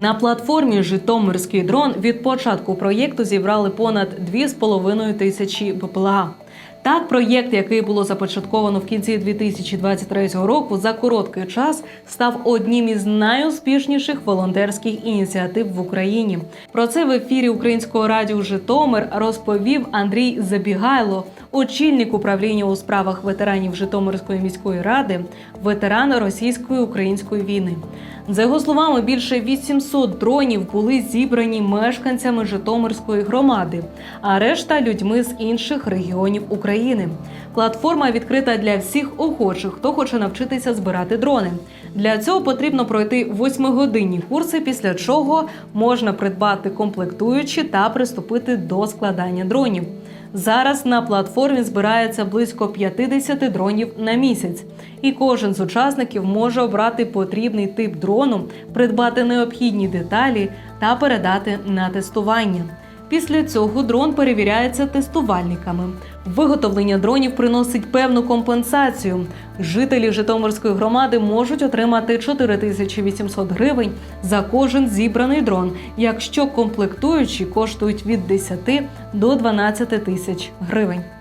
На платформі Житомирський дрон від початку проєкту зібрали понад 2,5 тисячі БПЛА. Так, проєкт, який було започатковано в кінці 2023 року, за короткий час став одним із найуспішніших волонтерських ініціатив в Україні. Про це в ефірі Українського радіо Житомир розповів Андрій Забігайло, очільник управління у справах ветеранів Житомирської міської ради, ветеран російсько-української війни. За його словами, більше 800 дронів були зібрані мешканцями Житомирської громади, а решта людьми з інших регіонів України. Платформа відкрита для всіх охочих, хто хоче навчитися збирати дрони. Для цього потрібно пройти восьмигодинні курси, після чого можна придбати комплектуючі та приступити до складання дронів. Зараз на платформі збирається близько 50 дронів на місяць, і кожен з учасників може обрати потрібний тип дрону, придбати необхідні деталі та передати на тестування. Після цього дрон перевіряється тестувальниками. Виготовлення дронів приносить певну компенсацію. Жителі Житомирської громади можуть отримати 4800 гривень за кожен зібраний дрон, якщо комплектуючі коштують від 10 до 12 тисяч гривень.